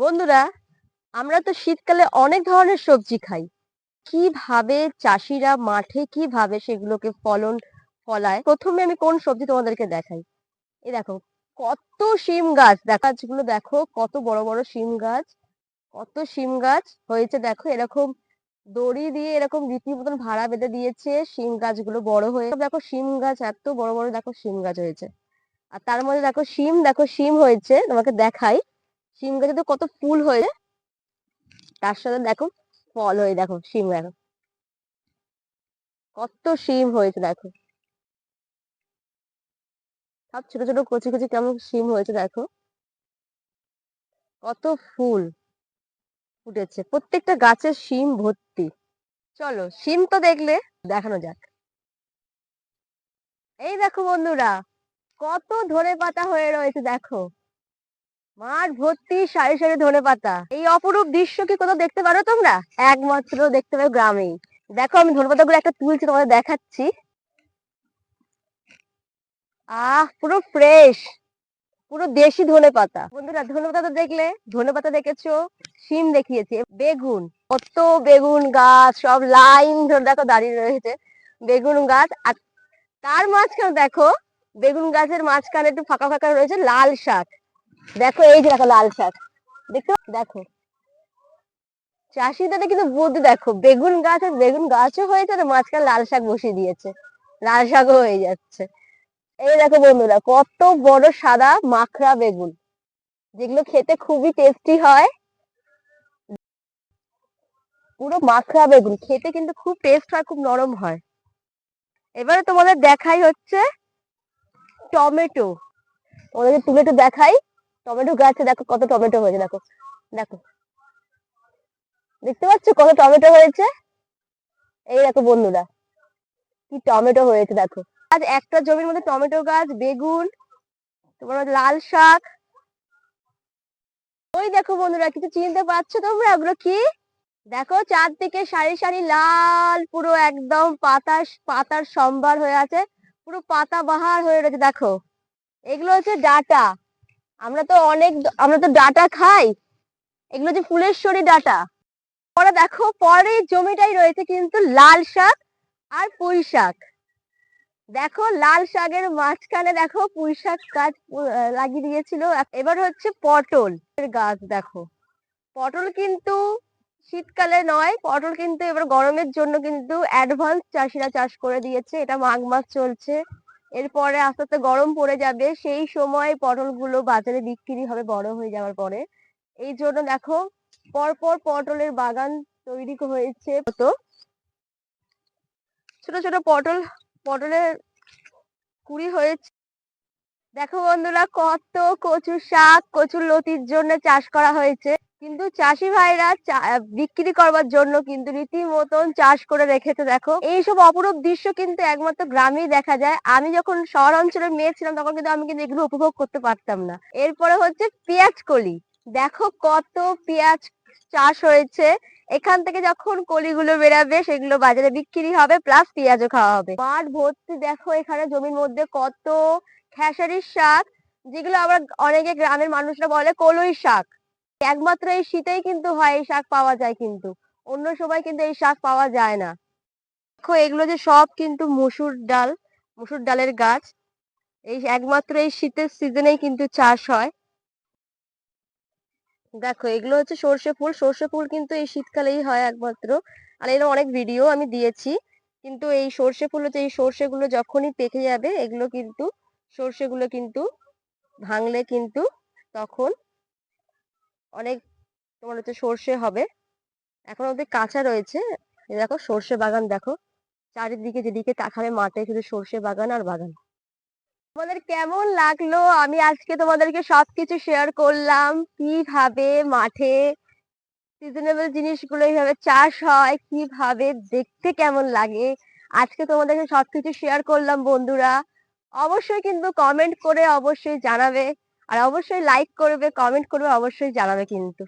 বন্ধুরা, আমরা তো শীতকালে অনেক ধরনের সবজি খাই। কীভাবে চাষিরা মাঠে কীভাবে সেগুলোকে ফলন ফলায়? প্রথমে আমি কোন সবজি তোমাদেরকে দেখাই। এই দেখো, কত শিম গাছ গাছগুলো দেখো, কত বড় বড় শিম গাছ, কত শিম গাছ হয়েছে দেখো, এরকম দড়ি দিয়ে এরকম রীতি মতন ভাড়া বেঁধে দিয়েছে, শিম গাছগুলো বড় হয়ে দেখো, শিম গাছ এত বড় বড় দেখো, শিম গাছ হয়েছে। আর তার মধ্যে দেখো, শিম দেখো, শিম হয়েছে, তোমাকে দেখাই। শিম গাছে তো কত ফুল হয়েছে। তার সাথে দেখো ফল হয়ে, দেখো শিম দেখো কত শিম হয়েছে, দেখো। সব ছোট ছোট কচি কচি কেমন শিম হয়েছে, দেখো। কত ফুল ফুটেছে। প্রত্যেকটা গাছের শিম ভর্তি। চলো শিম তো দেখলে দেখানো যাক। এই দেখো বন্ধুরা, কত ধরে পাতা হয়ে রয়েছে, দেখো। মাঠ ভর্তি সারি সারি ধনে পাতা। এই অপরূপ দৃশ্য কি কোথাও দেখতে পারো তোমরা? একমাত্র দেখতে পারো গ্রামেই। দেখো, আমি ধনে পাতাগুলো একটা তুলছি, তোমাদের দেখাচ্ছি। আহ, পুরো ফ্রেশ পুরো দেশি ধনে পাতা। বন্ধুরা, ধনে পাতা তো দেখলে, ধনে পাতা দেখেছ? শিম দেখিয়েছি, বেগুন, কত বেগুন গাছ, সব লাইন ধরে দেখো দাঁড়িয়ে রয়েছে, বেগুন গাছ। আর তার মাঝখানে দেখো, বেগুন গাছের মাঝখানে একটু ফাঁকা ফাঁকা রয়েছে লাল শাক। দেখো, এই যে দেখো লাল শাক। দেখো দেখো। চাষিদের কিন্তু বুদ্ধি দেখো, বেগুন গাছ আর বেগুন গাছও হয়েছে, আর মাঝখানে লাল শাক বসিয়ে দিয়েছে। লাল শাকও হয়ে যাচ্ছে। এই দেখো বন্ধুরা, কত বড় সাদা মাখরা বেগুন। যেগুলো খেতে খুবই টেস্টি হয়। পুরো মাখরা বেগুন, খেতে কিন্তু খুব টেস্ট হয়, খুব নরম হয়। এবারে তোমাদের দেখাই হচ্ছে টমেটো। তোমাদেরকে তুলে একটু দেখাই। টমেটো গাছে দেখো কত টমেটো হয়েছে, দেখো দেখো। দেখতে পাচ্ছ কত টমেটো হয়েছে? এই দেখো বন্ধুরা, কি টমেটো হয়েছে, দেখো। আজ একটা জমির মধ্যে টমেটো গাছ, বেগুন, তোমার লাল শাক। ওই দেখো বন্ধুরা, কিছু চিনতে পারছ তোমরা ওগুলো কি? দেখো চারদিকে সারি সারি লাল, পুরো একদম পাতা পাতার সম্ভার হয়ে আছে, পুরো পাতা বাহার হয়ে রয়েছে, দেখো। এগুলো হচ্ছে ডাটা। আমরা তো অনেক আমরা তো ডাটা খাই। এগুলো যে ফুলেশ্বরী ডাটা। পরে দেখো, পরে জমিটাই রয়েছে কিন্তু লাল শাক আর পুঁই শাক। দেখো, লাল শাকের মাঝখানে দেখো, পুঁই শাক গাছ লাগিয়ে দিয়েছিল। এবার হচ্ছে পটল গাছ, দেখো। পটল কিন্তু শীতকালে নয়, পটল কিন্তু এবার গরমের জন্য কিন্তু অ্যাডভান্স চাষিরা চাষ করে দিয়েছে। এটা মাঘ মাস চলছে। এরপরে আস্তে আস্তে গরম পড়ে যাবে, সেই সময় পটলগুলো বাজারে বিক্রি হবে বড় হয়ে যাওয়ার পরে। এই জন্য দেখো, পরপর পটলের বাগান তৈরি হয়েছে। তো ছোট ছোট পটল, পটলের কুড়ি হয়েছে। দেখো বন্ধুরা, কত কচু শাক, কচুর লতির জন্য চাষ করা হয়েছে। কিন্তু চাষি ভাইরা বিক্রি করবার জন্য কিন্তু রীতিমতন চাষ করে রেখেছে, দেখো। এইসব অপরূপ দৃশ্য কিন্তু একমাত্র গ্রামেই দেখা যায়। আমি যখন শহর অঞ্চলের মেয়ে ছিলাম, তখন কিন্তু আমি কিন্তু এগুলো উপভোগ করতে পারতাম না। এরপরে হচ্ছে পেঁয়াজ কলি। দেখো কত পেঁয়াজ চাষ হয়েছে। এখান থেকে যখন কলিগুলো বেরাবে, সেগুলো বাজারে বিক্রি হবে প্লাস পেঁয়াজও খাওয়া হবে। মাঠ ভর্তি, দেখো এখানে জমির মধ্যে কত খেসারির শাক, যেগুলো আবার অনেকে গ্রামের মানুষরা বলে কলই শাক। একমাত্র এই শীতেই কিন্তু হয়, এই শাক পাওয়া যায় কিন্তু। অন্য সময় কিন্তু এই শাক পাওয়া যায় না। দেখো, এগুলো যে সব কিন্তু মসুর ডাল, মসুর ডালের গাছ। এই একমাত্র এই শীতের সিজনেই কিন্তু চাষ হয়। দেখো, এগুলো হচ্ছে সর্ষে ফুল। সর্ষে ফুল কিন্তু এই শীতকালেই হয় একমাত্র। আর এর অনেক ভিডিও আমি দিয়েছি। কিন্তু এই সর্ষে ফুল হচ্ছে, এই সর্ষেগুলো যখনই পেকে যাবে, এগুলো কিন্তু সর্ষেগুলো কিন্তু ভাঙলে কিন্তু তখন অনেক তোমার হচ্ছে সর্ষে হবে। এখন অব্দি কাঁচা রয়েছে। দেখো সর্ষে বাগান দেখো। চারিদিকে যেদিকে তাকাবে মাঠে শুধু সর্ষে বাগান আর বাগান। তোমাদের কেমন লাগল? আমি আজকে তোমাদেরকে সবকিছু শেয়ার করলাম। কীভাবে মাঠে সিজনেবল জিনিসগুলো এইভাবে চাষ হয়, কীভাবে দেখতে কেমন লাগে? আজকে তোমাদেরকে সবকিছু শেয়ার করলাম বন্ধুরা। অবশ্যই কিন্তু কমেন্ট করে অবশ্যই জানাবে। আর অবশ্যই লাইক করবে কমেন্ট করবে অবশ্যই জানাবে কিন্তু।